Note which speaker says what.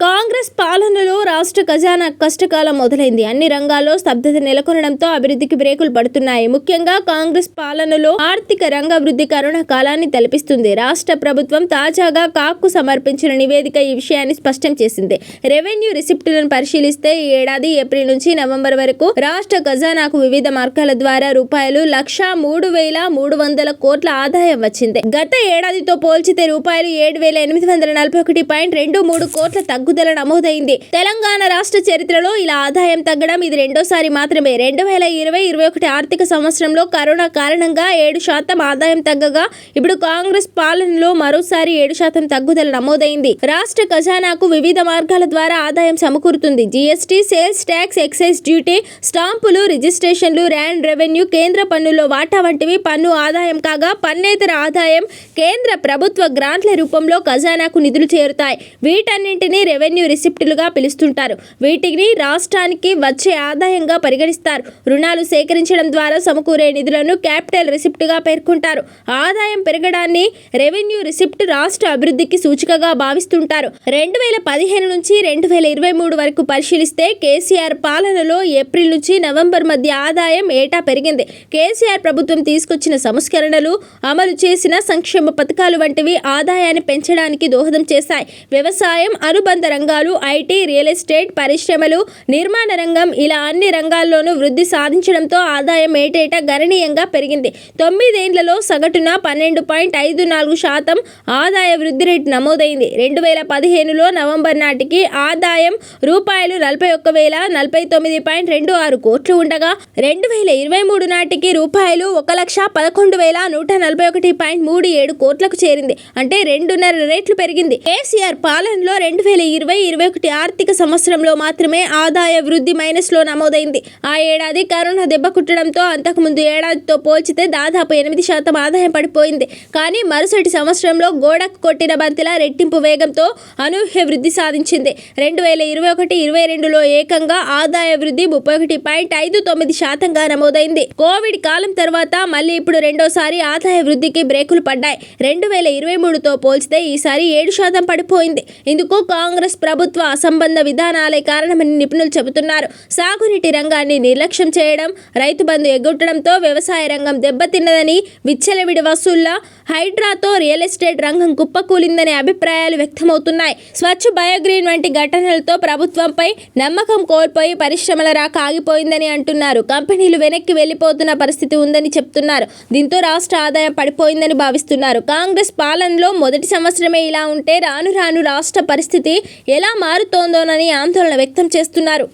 Speaker 1: కాంగ్రెస్ పాలనలో రాష్ట్ర ఖజానా కష్టకాలం మొదలైంది. అన్ని రంగాల్లో స్తబ్దత నెలకొనడంతో అభివృద్ధికి బ్రేకులు పడుతున్నాయి. ముఖ్యంగా కాంగ్రెస్ పాలనలో ఆర్థిక రంగ అభివృద్ధి కరుణ కాలాన్ని తలపిస్తుంది. రాష్ట్ర ప్రభుత్వం తాజాగా కాక్కు సమర్పించిన నివేదిక ఈ విషయాన్ని స్పష్టం చేసింది. రెవెన్యూ రిసిప్టులను పరిశీలిస్తే ఈ ఏడాది ఏప్రిల్ నుంచి నవంబర్ వరకు రాష్ట్ర ఖజానాకు వివిధ మార్గాల ద్వారా రూపాయలు లక్ష మూడు వేల మూడు వందల కోట్ల ఆదాయం వచ్చింది. గత ఏడాదితో పోల్చితే రూపాయలు ఏడు వేల ఎనిమిది వందల నలభై ఒకటి పాయింట్ రెండు మూడు కోట్ల తగ్గుదల నమోదైంది. తెలంగాణ రాష్ట్ర చరిత్రలో ఇలా ఆదాయం తగ్గడం ఇది రెండోసారి మాత్రమే. రెండు వేల ఇరవై ఇరవై ఒకటి ఆర్థిక సంవత్సరంలో కరోనా కారణంగా ఏడు శాతం ఆదాయం తగ్గగా ఇప్పుడు కాంగ్రెస్ పాలనలో మరోసారి ఏడు శాతం తగ్గుదల నమోదైంది. రాష్ట్ర ఖజానాకు వివిధ మార్గాల ద్వారా ఆదాయం సమకూరుతుంది. GST sales tax excise duty స్టాంపులు రిజిస్ట్రేషన్లు ర్యాండ్ రెవెన్యూ కేంద్ర పన్నుల్లో వాటా వంటివి పన్ను ఆదాయం కాగా పన్నేతర ఆదాయం కేంద్ర ప్రభుత్వ గ్రాంట్ల రూపంలో ఖజానాకు నిధులు చేరుతాయి. వీటన్నింటినీ రెవెన్యూ రిసిప్టులుగా పిలుస్తుంటారు. వీటిని రాష్ట్రానికి వచ్చే ఆదాయంగా పరిగణిస్తారు. రుణాలు సేకరించడం ద్వారా సమకూరే నిధులను క్యాపిటల్ రిసిప్ట్గా పేర్కొంటారు. ఆదాయం పెరగడాన్ని రెవెన్యూ రిసిప్ట్ రాష్ట్ర అభివృద్ధికి సూచికగా భావిస్తుంటారు. రెండు వేల పదిహేను నుంచి రెండు వేల ఇరవై మూడు వరకు పరిశీలిస్తే కేసీఆర్ పాలనలో ఏప్రిల్ నుంచి నవంబర్ మధ్య ఆదాయం ఏటా పెరిగింది. కేసీఆర్ ప్రభుత్వం తీసుకొచ్చిన సంస్కరణలు అమలు చేసిన సంక్షేమ పథకాలు వంటివి ఆదాయాన్ని పెంచడానికి దోహదం చేశాయి. వ్యవసాయం అనుబంధ రంగాలు ఐటీ రియల్ ఎస్టేట్ పరిశ్రమలు నిర్మాణ రంగం ఇలా అన్ని రంగాల్లోనూ వృద్ధి సాధించడంతో ఆదాయం ఏటేటా గణనీయంగా పెరిగింది. తొమ్మిదేండ్లలో సగటున పన్నెండు పాయింట్ ఐదు నాలుగు శాతం ఆదాయ వృద్ధి రేటు నమోదైంది. రెండు వేల పదిహేనులో నవంబర్ నాటికి ఆదాయం రూపాయలు నలభై ఒక్క వేల నలభై తొమ్మిది పాయింట్ రెండు ఆరు కోట్లు ఉండగా రెండు వేల ఇరవై మూడు నాటికి రూపాయలు ఒక లక్ష పదకొండు వేల నూట నలభై ఒకటి పాయింట్ మూడు ఏడు కోట్లకు చేరింది. అంటే రెండున్నర రేట్లు పెరిగింది. కేసీఆర్ పాలనలో రెండు వేల ఇరవై ఇరవై ఒకటి ఆర్థిక సంవత్సరంలో మాత్రమే ఆదాయ వృద్ధి మైనస్లో నమోదైంది. ఆ ఏడాది కరోనా దెబ్బ కుట్టడంతో అంతకుముందు ఏడాదితో పోల్చితే దాదాపు ఎనిమిది శాతం ఆదాయం పడిపోయింది. కానీ మరుసటి సంవత్సరంలో గోడకు కొట్టిన బంతిలా రెట్టింపు వేగంతో అనూహ్య వృద్ధి సాధించింది. రెండు వేల ఇరవై ఒకటి ఇరవై రెండులో ఏకంగా ఆదాయ వృద్ధి ముప్పై ఒకటి పాయింట్ ఐదు తొమ్మిది శాతంగా నమోదైంది. కోవిడ్ కాలం తర్వాత మళ్ళీ ఇప్పుడు రెండోసారి ఆదాయ వృద్ధికి బ్రేకులు పడ్డాయి. రెండు వేల ఇరవై మూడుతో పోల్చితే ఈసారి ఏడు శాతం పడిపోయింది. ఇందుకు కాంగ్రెస్ ప్రభుత్వ అసంబంధ విధానాలే కారణమని నిపుణులు చెబుతున్నారు. సాగునీటి రంగాన్ని నిర్లక్ష్యం చేయడం రైతు బంధు ఎగ్గొట్టడంతో వ్యవసాయ రంగం దెబ్బతిన్నదని విచ్చలవిడి వసూళ్ళ హైడ్రాతో రియల్ ఎస్టేట్ రంగం కుప్పకూలిందనే అభిప్రాయాలు వ్యక్తమవుతున్నాయి. స్వచ్ఛ బయోగ్రీన్ వంటి ఘటనలతో ప్రభుత్వంపై నమ్మకం కోల్పోయి పరిశ్రమల రాక ఆగిపోయిందని అంటున్నారు. కంపెనీలు వెనక్కి వెళ్ళిపోతున్న పరిస్థితి ఉందని చెప్తున్నారు. దీంతో రాష్ట్ర ఆదాయం పడిపోయిందని భావిస్తున్నారు. కాంగ్రెస్ పాలనలో మొదటి సంవత్సరమే ఇలా ఉంటే రాను రాను రాష్ట్ర పరిస్థితి ఎలా మారుతోందోనని ఆందోళన వ్యక్తం చేస్తున్నారు.